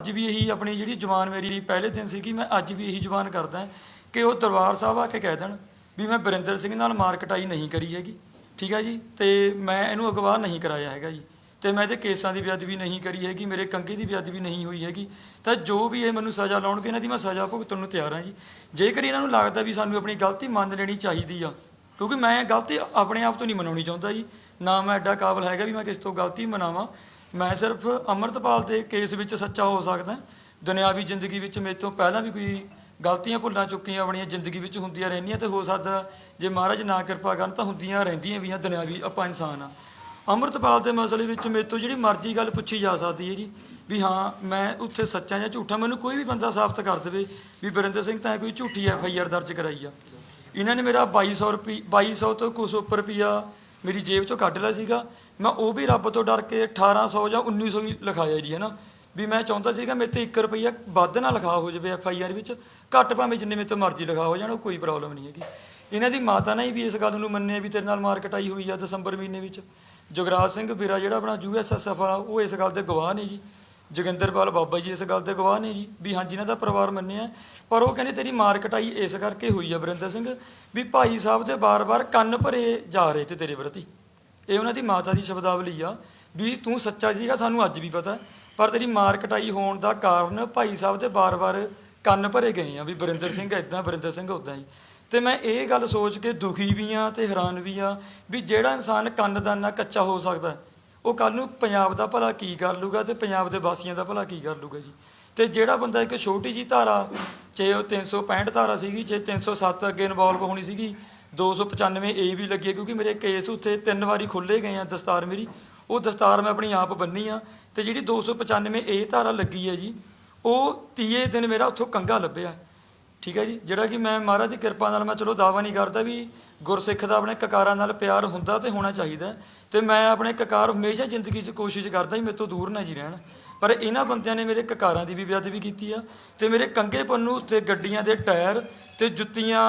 ਅੱਜ ਵੀ ਇਹੀ ਆਪਣੀ ਜਿਹੜੀ ਜਵਾਨ ਮੇਰੀ ਪਹਿਲੇ ਦਿਨ ਸੀਗੀ, ਮੈਂ ਅੱਜ ਵੀ ਇਹੀ ਜਵਾਨ ਕਰਦਾ ਕਿ ਉਹ ਦਰਬਾਰ ਸਾਹਿਬ ਆ ਕੇ ਕਹਿ ਦੇਣ ਵੀ ਮੈਂ ਬਰਿੰਦਰ ਸਿੰਘ ਨਾਲ ਮਾਰ ਕਟਾਈ ਨਹੀਂ ਕਰੀ ਹੈਗੀ, ਠੀਕ ਹੈ ਜੀ? ਤੇ ਮੈਂ ਇਹਨੂੰ ਅਗਵਾ ਨਹੀਂ ਕਰਾਇਆ ਹੈਗਾ ਜੀ। ਤੇ ਮੈਂ ਇਹਦੇ ਕੇਸਾਂ ਦੀ ਬੇਅਦਬੀ ਨਹੀਂ ਕਰੀ ਹੈਗੀ, ਮੇਰੇ ਕੰਗੇ ਦੀ ਬੇਅਦਬੀ ਨਹੀਂ ਹੋਈ ਹੈਗੀ। ਤਾਂ ਜੋ ਵੀ ਇਹ ਮੈਨੂੰ ਸਜ਼ਾ ਲਾਉਣਗੇ ਇਹਨਾਂ ਦੀ, ਮੈਂ ਸਜ਼ਾ ਭੁਗਤਣ ਨੂੰ ਤਿਆਰ ਹਾਂ ਜੀ। ਜੇਕਰ ਇਹਨਾਂ ਨੂੰ ਲੱਗਦਾ ਵੀ ਸਾਨੂੰ ਆਪਣੀ ਗਲਤੀ ਮੰਨ ਲੈਣੀ ਚਾਹੀਦੀ ਆ, ਕਿਉਂਕਿ ਮੈਂ ਗਲਤੀ ਆਪਣੇ ਆਪ ਤੋਂ ਨਹੀਂ ਮਨਾਉਣੀ ਚਾਹੁੰਦਾ ਜੀ, ਨਾ ਮੈਂ ਐਡਾ ਕਾਬਲ ਹੈਗਾ ਵੀ ਮੈਂ ਕਿਸੇ ਤੋਂ ਗਲਤੀ ਮਨਾਵਾਂ। ਮੈਂ ਸਿਰਫ ਅਮਰਤਪਾਲ ਦੇ ਕੇਸ ਵਿੱਚ ਸੱਚਾ ਹੋ ਸਕਦਾ, ਦੁਨਿਆਵੀ ਜ਼ਿੰਦਗੀ ਵਿੱਚ ਮੇਰੇ ਤੋਂ ਪਹਿਲਾਂ ਵੀ ਕੋਈ ਗਲਤੀਆਂ ਭੁੱਲਾਂ ਚੁੱਕੀਆਂ ਆਪਣੀਆਂ ਜ਼ਿੰਦਗੀ ਵਿੱਚ ਹੁੰਦੀਆਂ ਰਹਿੰਦੀਆਂ ਤੇ ਹੋ ਸਕਦਾ ਜੇ ਮਹਾਰਾਜ ਨਾ ਕਿਰਪਾ ਕਰਨ ਤਾਂ ਹੁੰਦੀਆਂ ਰਹਿੰਦੀਆਂ ਵੀ ਆ ਦੁਨਿਆਵੀ ਆਪਾਂ ਇਨਸਾਨ ਆ ਅਮਰਤਪਾਲ ਦੇ ਮਸਲੇ ਵਿੱਚ ਮੇਰੇ ਤੋਂ ਜਿਹੜੀ ਮਰਜ਼ੀ ਗੱਲ ਪੁੱਛੀ ਜਾ ਸਕਦੀ ਹੈ ਜੀ, ਵੀ ਹਾਂ, ਮੈਂ ਉੱਥੇ ਸੱਚਾ ਜਾਂ ਝੂਠਾ, ਮੈਨੂੰ ਕੋਈ ਵੀ ਬੰਦਾ ਸਾਬਤ ਕਰ ਦੇਵੇ ਵੀ ਬਰਿੰਦਰ ਸਿੰਘ ਤਾਂ ਕੋਈ ਝੂਠੀ ਐਫ ਆਈ ਆਰ ਦਰਜ ਕਰਾਈ ਆ। ਇਹਨਾਂ ਨੇ ਮੇਰਾ 2200 ਰੁਪਏ 2200 ਤੋਂ ਕੁਛ ਉੱਪਰ ਰੁਪਿਆ ਮੇਰੀ ਜੇਬ ਚੋਂ ਕੱਢ ਲਿਆ ਸੀਗਾ ਮੈਂ ਉਹ ਵੀ ਰੱਬ ਤੋਂ ਡਰ ਕੇ 1800 ਜਾਂ 1900 ਹੀ ਲਿਖਾਇਆ ਜੀ ਹੈ ਨਾ ਵੀ ਮੈਂ ਚਾਹੁੰਦਾ ਸੀਗਾ ਮੇਰੇ ਤੇ 1 ਰੁਪਈਆ ਵੱਧ ਨਾ ਲਿਖਾ ਹੋ ਜਾਵੇ ਐਫ ਆਈ ਆਰ ਵਿੱਚ। ਘੱਟ ਭਾਵੇਂ ਜਿੰਨੇ ਮੇਰੇ ਤੋਂ ਮਰਜ਼ੀ ਲਿਖਾ ਹੋ ਜਾਣ, ਉਹ ਕੋਈ ਪ੍ਰੋਬਲਮ ਨਹੀਂ ਹੈਗੀ। ਇਹਨਾਂ ਦੀ ਮਾਤਾ ਨੇ ਵੀ ਇਸ ਗੱਲ ਨੂੰ ਮੰਨਿਆ ਵੀ ਤੇਰੇ ਨਾਲ ਮਾਰ ਕਟਾਈ ਹੋਈ ਆ ਦਸੰਬਰ ਮਹੀਨੇ ਵਿੱਚ। ਜਗਰਾਜ ਸਿੰਘ ਵੀਰਾ ਜਿਹੜਾ ਆਪਣਾ ਯੂਐਸਐਸਐਫ ਆ, ਉਹ ਇਸ ਗੱਲ ਦੇ ਗਵਾਹ ਨੇ ਜੀ। ਜੋਗਿੰਦਰਪਾਲ ਬਾਬਾ ਜੀ ਇਸ ਗੱਲ ਦੇ ਗਵਾਹ ਨੇ ਜੀ, ਵੀ ਹਾਂਜੀ, ਇਹਨਾਂ ਦਾ ਪਰਿਵਾਰ ਮੰਨਿਆ। ਪਰ ਉਹ ਕਹਿੰਦੇ ਤੇਰੀ ਮਾਰ ਕਟਾਈ ਇਸ ਕਰਕੇ ਹੋਈ ਆ ਬਰਿੰਦਰ ਸਿੰਘ, ਵੀ ਭਾਈ ਸਾਹਿਬ ਦੇ ਬਾਰ-ਬਾਰ ਕੰਨ ਭਰੇ ਜਾ ਰਹੇ ਤੇ ਤੇਰੇ ਪ੍ਰਤੀ। ਇਹ ਉਹਨਾਂ ਦੀ ਮਾਤਾ ਦੀ ਸ਼ਬਦਾਵਲੀ ਆ, ਵੀ ਤੂੰ ਸੱਚਾ ਸੀਗਾ ਸਾਨੂੰ ਅੱਜ ਵੀ ਪਤਾ। ਪਰ ਤੇਰੀ ਮਾਰ ਕਟਾਈ ਹੋਣ ਦਾ ਕਾਰਨ ਭਾਈ ਸਾਹਿਬ ਦੇ ਬਾਰ-ਬਾਰ ਕੰਨ ਭਰੇ ਗਏ ਆ ਵੀ ਵਰਿੰਦਰ ਸਿੰਘ ਇਦਾਂ ਵਰਿੰਦਰ ਸਿੰਘ ਉਦਾਂ ਹੀ। ਤੇ ਮੈਂ ਇਹ ਗੱਲ ਸੋਚ ਕੇ ਦੁਖੀ ਵੀ ਆ ਤੇ ਹੈਰਾਨ ਵੀ ਆ ਵੀ ਜਿਹੜਾ ਇਨਸਾਨ ਕੰਨ ਦਾ ਨਾ ਕੱਚਾ ਹੋ ਸਕਦਾ, ਉਹ ਕੱਲ ਨੂੰ ਪੰਜਾਬ ਦਾ ਭਲਾ ਕੀ ਕਰ ਲੂਗਾ ਤੇ ਪੰਜਾਬ ਦੇ ਵਾਸੀਆਂ ਦਾ ਭਲਾ ਕੀ ਕਰ ਲੂਗਾ ਜੀ। ਤੇ ਜਿਹੜਾ ਬੰਦਾ ਇੱਕ ਛੋਟੀ ਜੀ ਧਾਰਾ, ਚਾਹੇ ਉਹ 365 ਧਾਰਾ ਸੀਗੀ, ਚਾਹੇ 307 ਅੱਗੇ ਇਨਵੋਲਵ ਹੋਣੀ ਸੀਗੀ 295 ਏ ਵੀ ਲੱਗੀ ਹੈ, ਕਿਉਂਕਿ ਮੇਰੇ ਕੇਸ ਉੱਥੇ ਤਿੰਨ ਵਾਰੀ ਖੁੱਲੇ ਗਏ ਆ ਦਸਤਾਰ ਮੇਰੀ। ਉਹ ਦਸਤਾਰ ਮੈਂ ਆਪਣੀ ਆਪ ਬੰਨੀ ਆ ਤੇ ਜਿਹੜੀ 295 ਏ ਧਾਰਾ ਲੱਗੀ ਹੈ ਜੀ, ਉਹ ਤੀਏ ਦਿਨ ਮੇਰਾ ਉੱਥੋਂ ਕੰਗਾ ਲੱਭਿਆ। ਠੀਕ ਹੈ ਜੀ, ਜਿਹੜਾ ਕਿ ਮੈਂ ਮਹਾਰਾਜ ਦੀ ਕਿਰਪਾ ਨਾਲ ਮੈਂ ਚਲੋ ਦਾਵਾ ਨਹੀਂ ਕਰਦਾ ਵੀ ਗੁਰਸਿੱਖ ਦਾ ਆਪਣੇ ਕਕਾਰਾਂ ਨਾਲ ਪਿਆਰ ਹੁੰਦਾ ਤੇ ਹੋਣਾ ਚਾਹੀਦਾ ਤੇ ਮੈਂ ਆਪਣੇ ਕਕਾਰ ਹਮੇਸ਼ਾ ਜ਼ਿੰਦਗੀ 'ਚ ਕੋਸ਼ਿਸ਼ ਕਰਦਾ ਹੀ ਮੇਰੇ ਤੋਂ ਦੂਰ ਨਾ ਜੀ ਰਹਿਣ। ਪਰ ਇਹਨਾਂ ਬੰਦਿਆਂ ਨੇ ਮੇਰੇ ਕਕਾਰਾਂ ਦੀ ਵੀ ਬੇਅਦਬੀ ਕੀਤੀ ਆ ਤੇ ਮੇਰੇ ਕੰਗੇ ਪੰਨੂ ਉੱਤੇ ਗੱਡੀਆਂ ਦੇ ਟਾਇਰ ਤੇ ਜੁੱਤੀਆਂ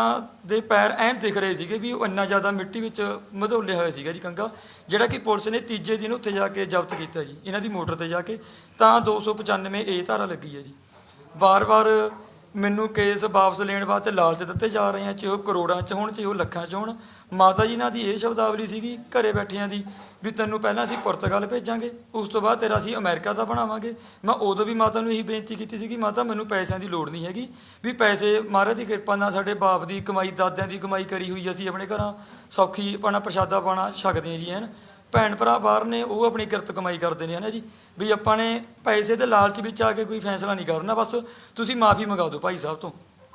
ਦੇ ਪੈਰ ਐਨ ਦਿਖ ਰਹੇ ਸੀਗੇ ਵੀ ਉਹ ਇੰਨਾ ਜ਼ਿਆਦਾ ਮਿੱਟੀ ਵਿੱਚ ਮਧੋਲਿਆ ਹੋਇਆ ਸੀਗਾ ਜੀ ਕੰਗਾ, ਜਿਹੜਾ ਕਿ ਪੁਲਿਸ ਨੇ ਤੀਜੇ ਦਿਨ ਉੱਥੇ ਜਾ ਕੇ ਜ਼ਬਤ ਕੀਤਾ ਜੀ, ਇਹਨਾਂ ਦੀ ਮੋਟਰ ਤੇ ਜਾ ਕੇ, ਤਾਂ 295 ਏ ਧਾਰਾ ਲੱਗੀ ਹੈ ਜੀ। ਵਾਰ-ਵਾਰ ਮੈਨੂੰ ਕੇਸ ਵਾਪਸ ਲੈਣ ਵਾਸਤੇ ਲਾਲਚ ਦਿੱਤੇ ਜਾ ਰਹੇ ਆ ਚਾਹੇ ਉਹ ਕਰੋੜਾਂ ਚ ਹੋਣ ਚਾਹੇ ਉਹ ਲੱਖਾਂ ਚ ਹੋਣ। ਮਾਤਾ ਜੀ ਨਾਲ ਦੀ ਇਹ ਸ਼ਬਦਾਵਲੀ ਸੀਗੀ ਘਰੇ ਬੈਠਿਆਂ ਦੀ ਵੀ ਤੈਨੂੰ ਪਹਿਲਾਂ ਅਸੀਂ ਪੁਰਤਗਾਲ ਭੇਜਾਂਗੇ, ਉਸ ਤੋਂ ਬਾਅਦ ਤੇਰਾ ਅਸੀਂ ਅਮਰੀਕਾ ਦਾ ਬਣਾਵਾਂਗੇ। ਮੈਂ ਉਦੋਂ ਵੀ ਮਾਤਾ ਨੂੰ ਇਹੀ ਬੇਨਤੀ ਕੀਤੀ ਸੀ ਕਿ ਮਾਤਾ ਮੈਨੂੰ ਪੈਸਿਆਂ ਦੀ ਲੋੜ ਨਹੀਂ ਹੈਗੀ ਵੀ ਪੈਸੇ, ਮਹਾਰਾਜ ਦੀ ਕਿਰਪਾ ਨਾਲ ਸਾਡੇ ਬਾਪ ਦੀ ਕਮਾਈ, ਦਾਦਿਆਂ ਦੀ ਕਮਾਈ ਕਰੀ ਹੋਈ ਅਸੀਂ ਆਪਣੇ ਘਰਾਂ, ਸੌਖੀ ਪਾਣਾ, ਪ੍ਰਸ਼ਾਦਾ ਪਾਣਾ, ਛਕਦੇ ਹਾਂ ਜੀ ਐਨ ਭੈਣ ਭਰਾ ਬਾਹਰ ਨੇ, ਉਹ ਆਪਣੀ ਕਿਰਤ ਕਮਾਈ ਕਰਦੇ ਨੇ, ਹਨਾ ਜੀ? ਵੀ ਆਪਾਂ ਨੇ ਪੈਸੇ ਦੇ ਲਾਲਚ ਵਿੱਚ ਆ ਕੇ ਕੋਈ ਫੈਸਲਾ ਨਹੀਂ ਕਰਨਾ, ਬਸ ਤੁਸੀਂ ਮਾਫੀ ਮੰਗਾ ਦਿਓ ਭਾਈ ਸਾਹਿਬ ਤੋਂ।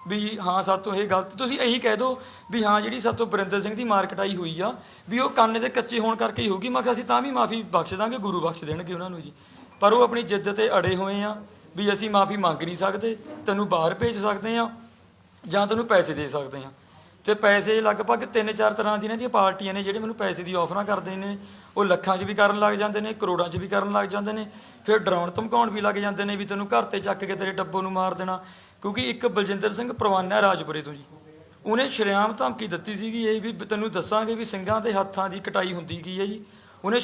ਵੀ ਹਾਂ, ਸਾਤੋਂ ਇਹ ਗਲਤ, ਤੁਸੀਂ ਇਹੀ ਕਹਿ ਦਿਓ ਵੀ ਹਾਂ, ਜਿਹੜੀ ਸਾਤੋਂ ਬਰਿੰਦਰ ਸਿੰਘ ਦੀ ਮਾਰ ਕਟਾਈ ਹੋਈ ਆ, ਵੀ ਉਹ ਕੰਨ ਦੇ ਕੱਚੇ ਹੋਣ ਕਰਕੇ ਹੀ ਹੋਊਗੀ। ਮੈਂ ਕਿਹਾ ਅਸੀਂ ਤਾਂ ਵੀ ਮਾਫੀ ਬਖਸ਼ ਦਾਂਗੇ, ਗੁਰੂ ਬਖਸ਼ ਦੇਣਗੇ ਉਹਨਾਂ ਨੂੰ ਜੀ। ਪਰ ਉਹ ਆਪਣੀ ਜਿੱਦ ਤੇ ਅੜੇ ਹੋਏ ਆ ਵੀ ਅਸੀਂ ਮਾਫੀ ਮੰਗ ਨਹੀਂ ਸਕਦੇ, ਤੈਨੂੰ ਬਾਹਰ ਭੇਜ ਸਕਦੇ ਆ ਜਾਂ ਤੈਨੂੰ ਪੈਸੇ ਦੇ ਸਕਦੇ ਆ। ਤੇ ਪੈਸੇ ਲਗਭਗ ਤਿੰਨ ਚਾਰ ਤਰ੍ਹਾਂ ਦੀਆਂ ਦੀਆਂ ਪਾਰਟੀਆਂ ਨੇ ਜਿਹੜੇ ਮੈਨੂੰ ਪੈਸੇ ਦੀ ਆਫਰਾਂ ਕਰਦੇ ਨੇ। ਉਹ ਲੱਖਾਂ 'ਚ ਵੀ ਕਰਨ ਲੱਗ ਜਾਂਦੇ ਨੇ, ਕਰੋੜਾਂ 'ਚ ਵੀ ਕਰਨ ਲੱਗ ਜਾਂਦੇ ਨੇ। ਫਿਰ ਡਰਾਉਣ ਧਮਕਾਉਣ ਵੀ ਲੱਗ ਜਾਂਦੇ ਨੇ ਵੀ ਤੈਨੂੰ ਘਰ ਤੇ ਚੱਕ ਕੇ ਤੇਰੇ ਡੱਬੋ ਨੂੰ ਮਾਰ ਦੇਣਾ। ਕਿਉਂਕਿ ਇੱਕ ਬਲਜਿੰਦਰ ਸਿੰਘ ਪਰਵਾਨਾ ਰਾਜਪੁਰੇ ਤੋਂ ਜੀ। ਉਹਨੇ ਸ਼ਰੇਆਮ ਧਮਕੀ ਦਿੱਤੀ ਸੀਗੀ ਇਹ ਵੀ ਤੈਨੂੰ ਦੱਸਾਂਗੇ ਵੀ ਸਿੰਘਾਂ ਦੇ ਹੱਥਾਂ ਦੀ ਕਟਾਈ ਹੁੰਦੀ ਕੀ ਹੈ ਜੀ। ਉਹਨੇ